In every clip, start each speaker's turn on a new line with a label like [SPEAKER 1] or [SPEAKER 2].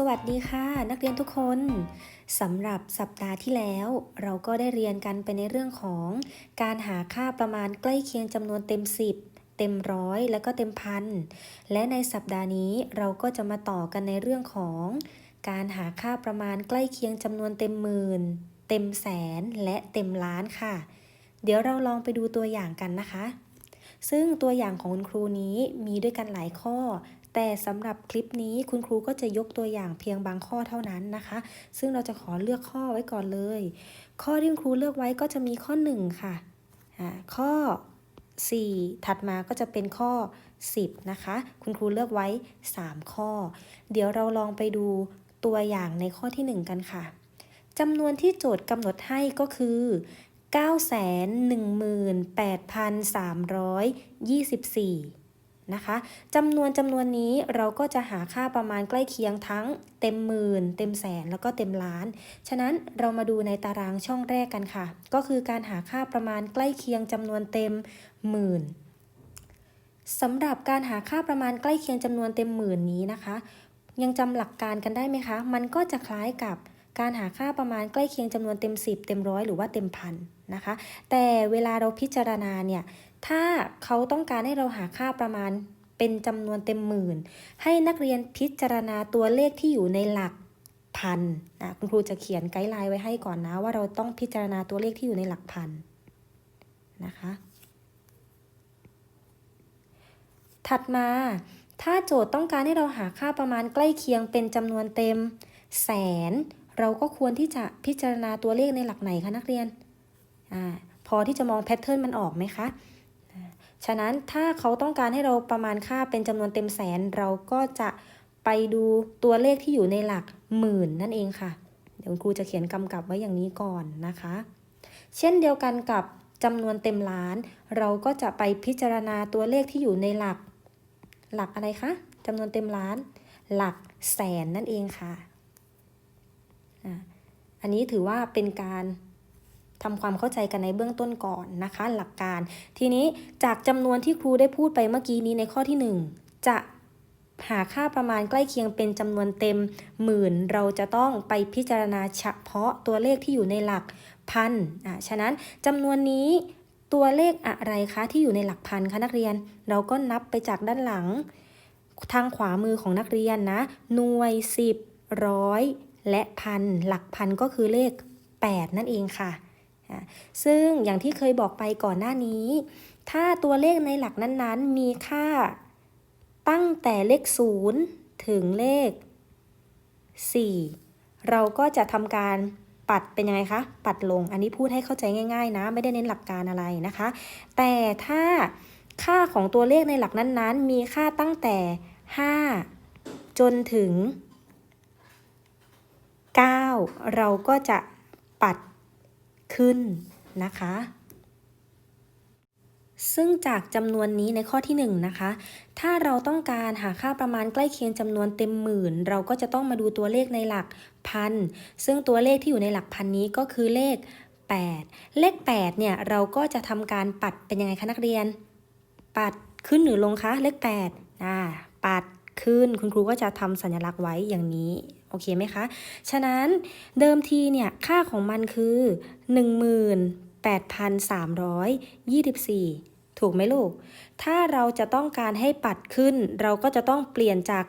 [SPEAKER 1] สวัสดีค่ะ นักเรียนทุกคนสำหรับสัปดาห์ที่แล้ว เราก็ได้เรียนกันไปในเรื่องของการหาค่าประมาณใกล้เคียงจำนวนเต็ม 10 เต็มร้อยแล้วก็เต็มพันและในสัปดาห์นี้เราก็จะมาต่อกันในเรื่องของ การหาค่าประมาณใกล้เคียงจำนวนเต็มหมื่น เต็มแสนและเต็มล้านค่ะ เดี๋ยวเราลองไปดูตัวอย่างกันนะคะซึ่งตัวอย่างของคุณครูนี้มีด้วยกันหลายข้อ แต่สำหรับคลิปนี้คุณครูก็จะยกตัวอย่างเพียงบางข้อเท่านั้นนะคะ ซึ่งเราจะขอเลือกข้อไว้ก่อนเลย ข้อที่ครูเลือกไว้ก็จะมีข้อ 1 ค่ะอ่าข้อ 4 ถัดมาก็จะเป็นข้อ 10 นะคะ คุณครูเลือกไว้ 3 ข้อ เดี๋ยวเราลองไปดูตัวอย่างในข้อที่ 1 กันค่ะจำนวนที่โจทย์กำหนดให้ก็คือ 918,324 นะคะจำนวนจำนวนนี้เราก็จะหาค่าประมาณใกล้เคียงทั้งเต็มหมื่น เต็มแสนแล้วก็เต็มล้าน ฉะนั้นเรามาดูในตารางช่องแรกกันค่ะ ก็คือการหาค่าประมาณใกล้เคียงจำนวนเต็มหมื่นสำหรับการหาค่าประมาณใกล้เคียงจำนวนเต็มหมื่นนี้นะคะ ยังจำหลักการกันได้ไหมคะ มันก็จะคล้ายกับการหาค่าประมาณใกล้เคียงจำนวนเต็ม 10 เต็มร้อยหรือว่าเต็มพันนะคะ แต่เวลาเราพิจารณาเนี่ย ถ้าเขาต้องการให้เราหาค่าประมาณเป็นจำนวนเต็มหมื่น ให้นักเรียนพิจารณาตัวเลขที่อยู่ในหลักพันนะคุณครูจะเขียนไกด์ไลน์ไว้ให้ก่อนนะ ว่าเราต้องพิจารณาตัวเลขที่อยู่ในหลักพันนะคะ ถัดมา ถ้าโจทย์ต้องการให้เราหาค่าประมาณใกล้เคียงเป็นจำนวนเต็ม แสน เราก็ควรที่จะพิจารณาตัวเลขในหลักไหนคะนักเรียนอพอที่จะมองแพทเทิร์นมันออกไหมคะ ฉะนั้นถ้าเขาต้องการให้เราประมาณค่าเป็นจำนวนเต็มแสน เราก็จะไปดูตัวเลขที่อยู่ในหลักหมื่นนั่นเองค่ะ เดี๋ยวครูจะเขียนกำกับไว้อย่างนี้ก่อนนะคะ เช่นเดียวกันกับจำนวนเต็มล้าน เราก็จะไปพิจารณาตัวเลขที่อยู่ในหลัก หลักอะไรคะจำนวนเต็มล้าน หลักแสนนั่นเองค่ะ อันนี้ถือว่าเป็นการ ทำความเข้าใจกันในเบื้องต้นก่อนนะคะ หลักการ ทีนี้จากจำนวนที่ครูได้พูดไปเมื่อกี้นี้ในข้อที่ 1 จะหาค่าประมาณใกล้เคียงเป็นจำนวนเต็มหมื่น เราจะต้องไปพิจารณาเฉพาะตัวเลขที่อยู่ในหลักพันอะฉะนั้นจำนวนนี้ตัวเลขอะไรคะที่อยู่ในหลักพันคะนักเรียน เราก็นับไปจากด้านหลัง ทางขวามือของนักเรียนนะหน่วย 10 ร้อย และพันหลักพันก็คือเลข 8 นั่นเองค่ะ ซึ่งอย่างที่เคยบอกไปก่อนหน้านี้ ถ้าตัวเลขในหลักนั้นๆ มีค่า ตั้งแต่เลข 0 ถึงเลข 4 เราก็จะทำการปัดเป็นยังไงคะ ปัดลง อันนี้พูดให้เข้าใจง่ายๆ นะ ไม่ได้เน้นหลักการอะไรนะคะ แต่ถ้าค่าของตัวเลขในหลักนั้นๆ มีค่าตั้งแต่ 5 จนถึง 9 เราก็จะปัด ขึ้นนะคะ ซึ่งจากจำนวนนี้ในข้อที่1นะคะ ถ้าเราต้องการหาค่าประมาณใกล้เคียงจำนวนเต็มหมื่น เราก็จะต้องมาดูตัวเลขในหลักพัน ซึ่งตัวเลขที่อยู่ในหลักพันนี้ก็คือเลข 8 เลข 8 เนี่ยเราก็จะทำการปัดเป็นยังไงคะนักเรียน ปัดขึ้นหรือลงคะเลข8อ่าปัดขึ้นคุณครูก็จะทำสัญลักษณ์ไว้อย่างนี้ โอเคไหมคะ ฉะนั้นเดิมทีเนี่ยค่าของมันคือ 18,324 ถูกไหมลูก ถ้าเราจะต้องการให้ปัดขึ้น เราก็จะต้องเปลี่ยนจาก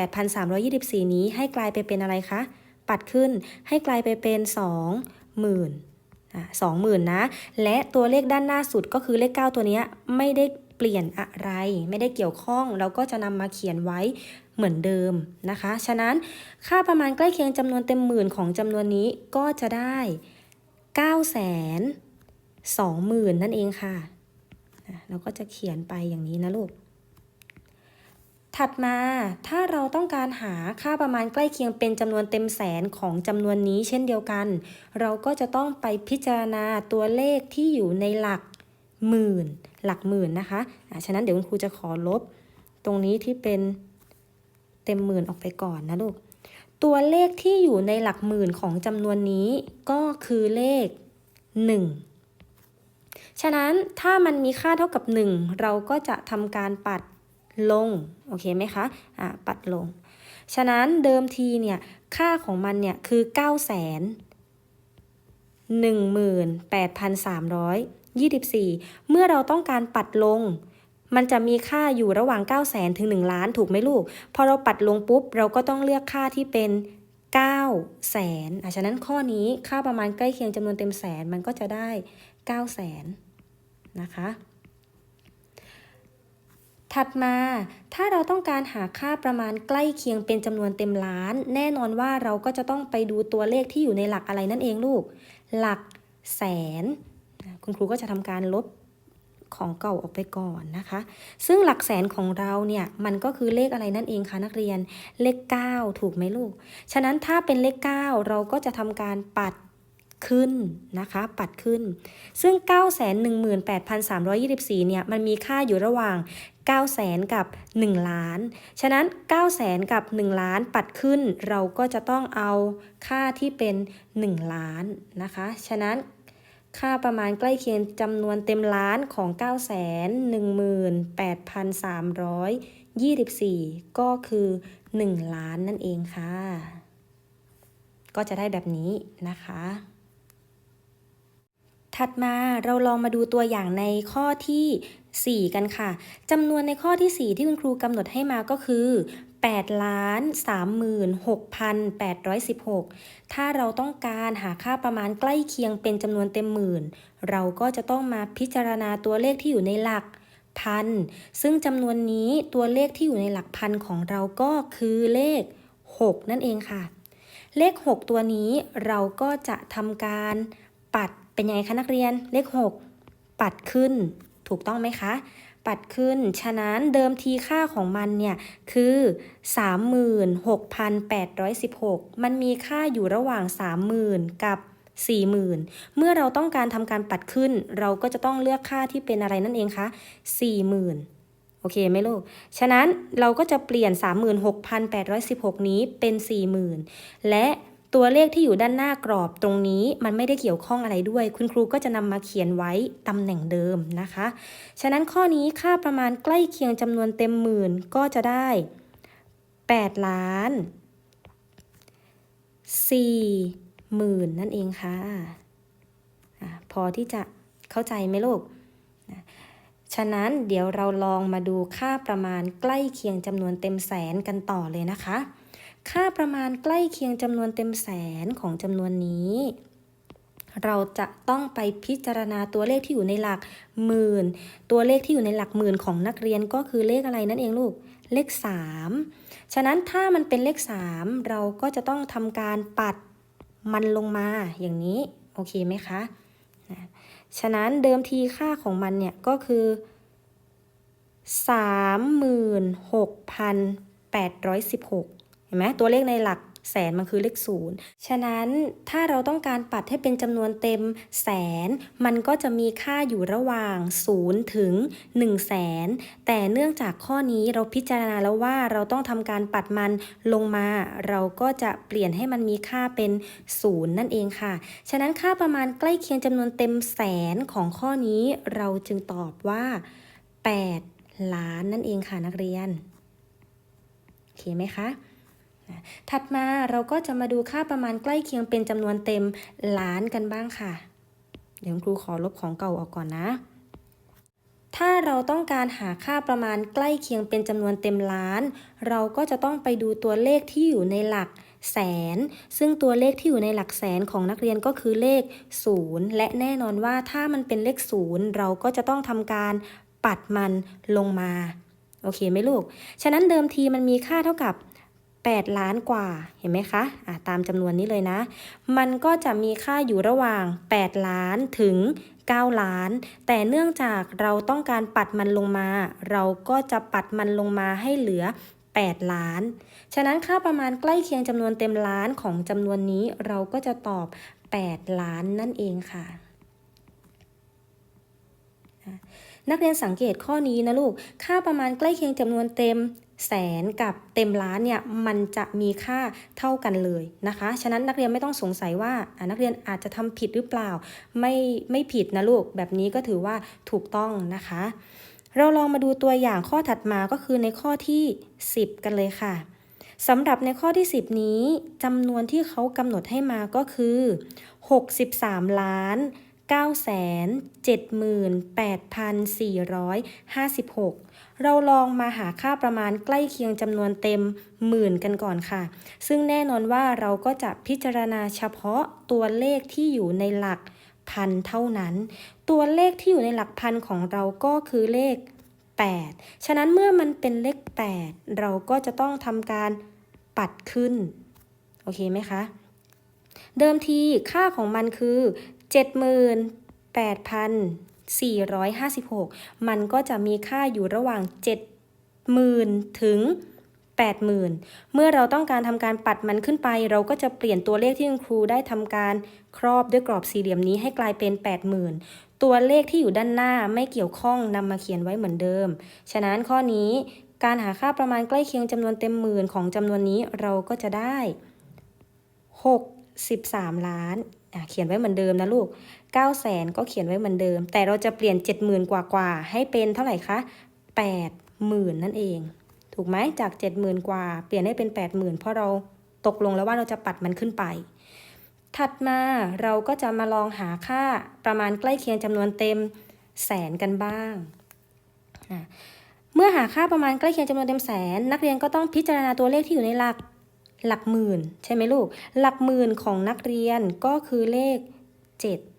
[SPEAKER 1] 18,324 นี้ให้กลายไปเป็นอะไรคะ ปัดขึ้นให้กลายไปเป็น 20,000อะ20,000นะ และตัวเลขด้านหน้าสุดก็คือเลข 9 ตัวนี้ไม่ได้เปลี่ยนอะไร ไม่ได้เกี่ยวข้อง เราก็จะนำมาเขียนไว้ เหมือนเดิมนะคะ ฉะนั้นค่าประมาณใกล้เคียงจำนวนเต็มหมื่นของจำนวนนี้ก็จะได้9 2 0 0 0 0 นั่นเองค่ะเราก็จะเขียนไปอย่างนี้นะลูก ถัดมาถ้าเราต้องการหาค่าประมาณใกล้เคียงเป็นจำนวนเต็มแสนของจำนวนนี้เช่นเดียวกัน เราก็จะต้องไปพิจารณาตัวเลขที่อยู่ในหลักหมื่น หลักหมื่นนะคะะฉะนั้นเดี๋ยวคุณครูจะขอลบ ตรงนี้ที่เป็น ต็มหมื่นออกไปก่อนนะลูก ตัวเลขที่อยู่ในหลักหมื่นของจำนวนนี้ก็คือเลข 1 ฉะนั้นถ้ามันมีค่าเท่ากับ 1 เราก็จะทำการปัดลง โอเคไหมคะอ่าปัดลง ฉะนั้นเดิมทีเนี่ย ค่าของมันเนี่ยคือ9 0 0 0 0 18,324 เมื่อเราต้องการปัดลง มันจะมีค่าอยู่ระหว่าง 9 0 0 0 0ถึง1ล้านถูกไหมลูก พอเราปัดลงปุ๊บ เราก็ต้องเลือกค่าที่เป็น9 0 0 0 0อะฉะนั้นข้อนี้ค่าประมาณใกล้เคียงจำนวนเต็มแสนมันก็จะได้9 0 0 0 0 0นะคะ ถัดมาถ้าเราต้องการหาค่าประมาณใกล้เคียงเป็นจำนวนเต็มล้าน แน่นอนว่าเราก็จะต้องไปดูตัวเลขที่อยู่ในหลักอะไรนั่นเองลูก หลักแสน คุณครูก็จะทำการลบ ของเก่าออกไปก่อนนะคะ ซึ่งหลักแสนของเราเนี่ยมันก็คือเลขอะไรนั่นเองคะนักเรียนเลข 9 ถูกไหมลูก ฉะนั้นถ้าเป็นเลข 9 เราก็จะทำการปัดขึ้นนะคะ ปัดขึ้น ซึ่ง 918,324 เนี่ย มันมีค่าอยู่ระหว่าง 900,000กับ 1 ล้าน ฉะนั้น900,000 กับ 1 ล้านปัดขึ้น เราก็จะต้องเอาค่าที่เป็น 1 ล้านนะคะ ฉะนั้น ค่าประมาณใกล้เคียงจำนวนเต็มล้านของ 918,324 ก็คือ 1 ล้านนั่นเองค่ะ ก็จะได้แบบนี้นะคะ ถัดมาเราลองมาดูตัวอย่างในข้อที่ 4 กันค่ะจำนวนในข้อที่ 4 ที่คุณครูกำหนดให้มาก็คือ 8ล้าน36,816 ถ้าเราต้องการหาค่าประมาณใกล้เคียงเป็นจำนวนเต็มหมื่น เราก็จะต้องมาพิจารณาตัวเลขที่อยู่ในหลักพัน ซึ่งจำนวนนี้ตัวเลขที่อยู่ในหลักพันของเราก็คือเลข 6 นั่นเองค่ะ เลข 6 ตัวนี้เราก็จะทำการปัดเป็นยังไงคะนักเรียน เลข 6 ปัดขึ้น ถูกต้องไหมคะ ปัดขึ้น ฉะนั้นเดิมทีค่าของมันเนี่ยคือ 36,816 มันมีค่าอยู่ระหว่าง 30,000 กับ 40,000 เมื่อเราต้องการทำการปัดขึ้น เราก็จะต้องเลือกค่าที่เป็นอะไรนั่นเองคะ40,000โอเคไหมลูก ฉะนั้นเราก็จะเปลี่ยน 36,816 นี้เป็น 40,000 และ ตัวเลขที่อยู่ด้านหน้ากรอบตรงนี้มันไม่ได้เกี่ยวข้องอะไรด้วย คุณครูก็จะนำมาเขียนไว้ตำแหน่งเดิมนะคะ ฉะนั้นข้อนี้ค่าประมาณใกล้เคียงจำนวนเต็มหมื่นก็จะได้ 8 ล้าน4หมื่นนั่นเองค่ะอะพอที่จะเข้าใจไหมลูกฉะนั้นเดี๋ยวเราลองมาดูค่าประมาณใกล้เคียงจำนวนเต็มแสนกันต่อเลยนะคะ ค่าประมาณใกล้เคียงจำนวนเต็มแสนของจำนวนนี้ เราจะต้องไปพิจารณาตัวเลขที่อยู่ในหลักหมื่น ตัวเลขที่อยู่ในหลักหมื่นของนักเรียนก็คือเลขอะไรนั่นเองลูก เลข 3 ฉะนั้นถ้ามันเป็นเลข 3 เราก็จะต้องทำการปัดมันลงมาอย่างนี้ โอเคไหมคะฉะนั้นเดิมทีค่าของมันเนี่ยก็คือ36,816 ห็นไหมตัวเลขในหลักแสนมันคือเลขศูนย์ฉะนั้นถ้าเราต้องการปัดให้เป็นจำนวนเต็มแสน มันก็จะมีค่าอยู่ระหว่าง0ถึง1แสนแต่เนื่องจากข้อนี้เราพิจารณาแล้วว่าเราต้องทำการปัดมันลงมา เราก็จะเปลี่ยนให้มันมีค่าเป็น0นั่นเองค่ะ ฉะนั้นค่าประมาณใกล้เคียงจำนวนเต็มแสนของข้อนี้ เราจึงตอบว่า 8 ล้านนั่นเองค่ะนักเรียนโอเคไหมคะ ถัดมาเราก็จะมาดูค่าประมาณใกล้เคียงเป็นจำนวนเต็มล้านกันบ้างค่ะ เดี๋ยวครูขอลบของเก่าออกก่อนนะ ถ้าเราต้องการหาค่าประมาณใกล้เคียงเป็นจำนวนเต็มล้าน เราก็จะต้องไปดูตัวเลขที่อยู่ในหลักแสน ซึ่งตัวเลขที่อยู่ในหลักแสนของนักเรียนก็คือเลข 0 และแน่นอนว่าถ้ามันเป็นเลข 0 เราก็จะต้องทำการปัดมันลงมา โอเคไหมลูก ฉะนั้นเดิมทีมันมีค่าเท่ากับ 8 ล้านกว่าเห็นไหมคะะตามจำนวนนี้เลยนะ มันก็จะมีค่าอยู่ระหว่าง 8 ล้านถึง 9 ล้าน แต่เนื่องจากเราต้องการปัดมันลงมา เราก็จะปัดมันลงมาให้เหลือ 8 ล้าน ฉะนั้นค่าประมาณใกล้เคียงจำนวนเต็มล้านของจำนวนนี้เราก็จะตอบ 8 ล้านนั่นเองค่ะนักเรียนสังเกตข้อนี้นะลูก ค่าประมาณใกล้เคียงจำนวนเต็ม แสนกับเต็มล้านเนี่ยมันจะมีค่าเท่ากันเลยนะคะ ฉะนั้นนักเรียนไม่ต้องสงสัยว่านักเรียนอาจจะทำผิดหรือเปล่า ไม่ไม่ผิดนะลูกแบบนี้ก็ถือว่าถูกต้องนะคะ เราลองมาดูตัวอย่างข้อถัดมาก็คือในข้อที่ 10 กันเลยค่ะสำหรับในข้อที่ 10 นี้จำนวนที่เขากำหนดให้มาก็คือ 63 ล้าน9แสน78,456 เราลองมาหาค่าประมาณใกล้เคียงจำนวนเต็มหมื่นกันก่อนค่ะ ซึ่งแน่นอนว่าเราก็จะพิจารณาเฉพาะตัวเลขที่อยู่ในหลักพันเท่านั้น ตัวเลขที่อยู่ในหลักพันของเราก็คือเลข 8 ฉะนั้นเมื่อมันเป็นเลข 8 เราก็จะต้องทำการปัดขึ้น โอเคไหมคะ เดิมทีค่าของมันคือ 456 มันก็จะมีค่าอยู่ระหว่าง 70,000 ถึง 80,000 เมื่อเราต้องการทำการปัดมันขึ้นไป เราก็จะเปลี่ยนตัวเลขที่คุณครูได้ทำการครอบด้วยกรอบสี่เหลี่ยมนี้ให้กลายเป็น 80,000ตัวเลขที่อยู่ด้านหน้าไม่เกี่ยวข้องนำมาเขียนไว้เหมือนเดิม ฉะนั้นข้อนี้การหาค่าประมาณใกล้เคียงจำนวนเต็มหมื่นของจำนวนนี้เราก็จะได้ 63 ล้านอะเขียนไว้เหมือนเดิมนะลูก 9แสนก็เขียนไว้เหมือนเดิม แต่เราจะเปลี่ยน 70,000 กว่ากว่าให้เป็นเท่าไหร่คะ80,000 นั่นเอง ถูกไหมจาก 70,000 กว่า เปลี่ยนให้เป็น 80,000 เพราะเราตกลงแล้วว่าเราจะปัดมันขึ้นไป ถัดมาเราก็จะมาลองหาค่าประมาณใกล้เคียงจำนวนเต็มแสนกันบ้างอะเมื่อหาค่าประมาณใกล้เคียงจำนวนเต็มแสน นักเรียนก็ต้องพิจารณาตัวเลขที่อยู่ในหลักหลักหมื่น ใช่ไหมลูก หลักหมื่นของนักเรียนก็คือเลข 7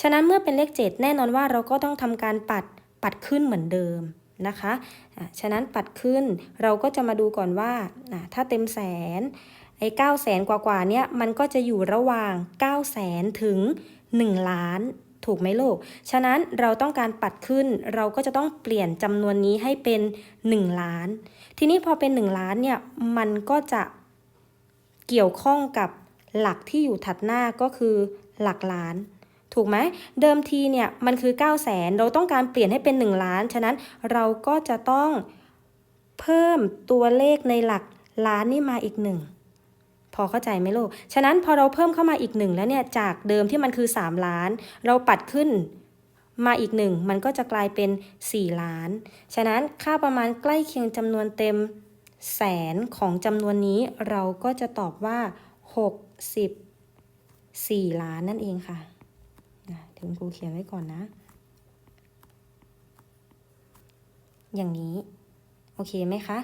[SPEAKER 1] ฉะนั้นเมื่อเป็นเลข 7 แน่นอนว่าเราก็ต้องทำการปัดปัดขึ้นเหมือนเดิมนะคะะฉะนั้นปัดขึ้นเราก็จะมาดูก่อนว่า ถ้าเต็มแสนไอ้9แสนกว่าๆเนี่ยมันก็จะอยู่ระหว่าง9แสนถึง 1 ล้านถูกไหมลูก ฉะนั้นเราต้องการปัดขึ้น เราก็จะต้องเปลี่ยนจำนวนนี้ให้เป็น 1 ล้าน ทีนี้พอเป็น 1 ล้านเนี่ยมันก็จะเกี่ยวข้องกับหลักที่อยู่ถัดหน้าก็คือหลักล้าน ถูกไหมเดิมทีเนี่ยมันคือ 9 0 0แสนเราต้องการเปลี่ยนให้เป็น 1 ล้าน ฉะนั้นเราก็จะต้องเพิ่มตัวเลขในหลักล้านนี่มาอีกหนึ่งพอเข้าใจไหมลูก ฉะนั้นพอเราเพิ่มเข้ามาอีกหนึ่งแล้วเนี่ยจากเดิมที่มันคือ 3 ล้าน เราปัดขึ้นมาอีกหนึ่งมันก็จะกลายเป็น 4 ล้าน ฉะนั้นค่าประมาณใกล้เคียงจำนวนเต็มแสนของจำนวนนี้เราก็จะตอบว่า 64 ล้านนั่นเองค่ะนะ เดี๋ยวคุณครูเขียนไว้ก่อนนะ อย่างนี้ โอเคไหมคะ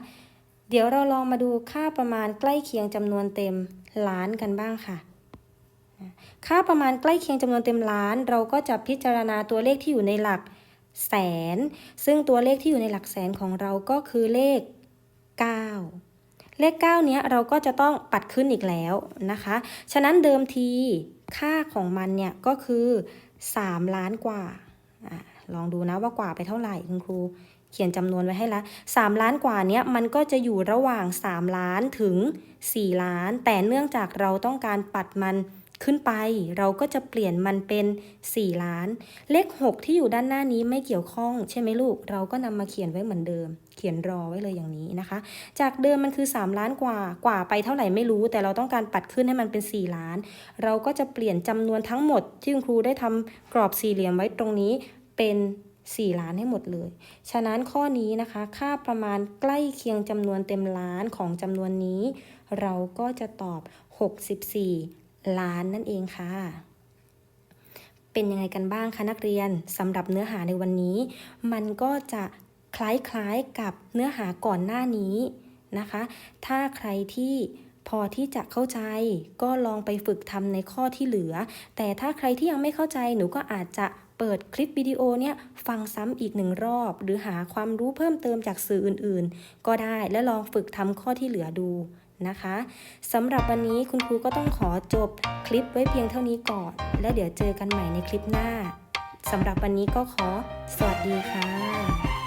[SPEAKER 1] เดี๋ยวเราลองมาดูค่าประมาณใกล้เคียงจำนวนเต็มล้านกันบ้างค่ะ ค่าประมาณใกล้เคียงจำนวนเต็มล้าน เราก็จะพิจารณาตัวเลขที่อยู่ในหลักแสน ซึ่งตัวเลขที่อยู่ในหลักแสนของเราก็คือเลข 9 เลข 9 เนี้ยเราก็จะต้องปัดขึ้นอีกแล้วนะคะ ฉะนั้นเดิมที ค่าของมันเนี่ยก็คือ 3 ล้านกว่าอลองดูนะว่ากว่าไปเท่าไหร่คุณครู เขียนจำนวนไว้ให้ละ3ล้านกว่าเนี้ยมันก็จะอยู่ระหว่าง 3 ล้านถึง 4 ล้าน แต่เนื่องจากเราต้องการปัดมัน ขึ้นไป เราก็จะเปลี่ยนมันเป็น 4 ล้าน เลข 6 ที่อยู่ด้านหน้านี้ไม่เกี่ยวข้อง ใช่ไหมลูก เราก็นำมาเขียนไว้เหมือนเดิม เขียนรอไว้เลยอย่างนี้นะคะ จากเดิมมันคือ 3 ล้านกว่ากว่าไปเท่าไหร่ไม่รู้ แต่เราต้องการปัดขึ้นให้มันเป็น 4 ล้าน เราก็จะเปลี่ยนจำนวนทั้งหมด ที่คุณครูได้ทำกรอบสี่เหลี่ยมไว้ตรงนี้เป็น4 ล้านให้หมดเลย ฉะนั้นข้อนี้นะคะ ค่าประมาณใกล้เคียงจำนวนเต็มล้านของจำนวนนี้ เราก็จะตอบ 64 ล้านนั่นเองค่ะ เป็นยังไงกันบ้างคะนักเรียนสำหรับเนื้อหาในวันนี้ มันก็จะคล้ายๆกับเนื้อหาก่อนหน้านี้นะคะ ถ้าใครที่พอที่จะเข้าใจก็ลองไปฝึกทำในข้อที่เหลือ แต่ถ้าใครที่ยังไม่เข้าใจหนูก็อาจจะเปิดคลิปวิดีโอเนี่ยฟังซ้ำอีกหนึ่งรอบ หรือหาความรู้เพิ่มเติมจากสื่ออื่นๆ ก็ได้และลองฝึกทำข้อที่เหลือดู นะคะสำหรับวันนี้คุณครูก็ต้องขอจบคลิปไว้เพียงเท่านี้ก่อน แล้วเดี๋ยวเจอกันใหม่ในคลิปหน้าสำหรับวันนี้ก็ขอสวัสดีค่ะ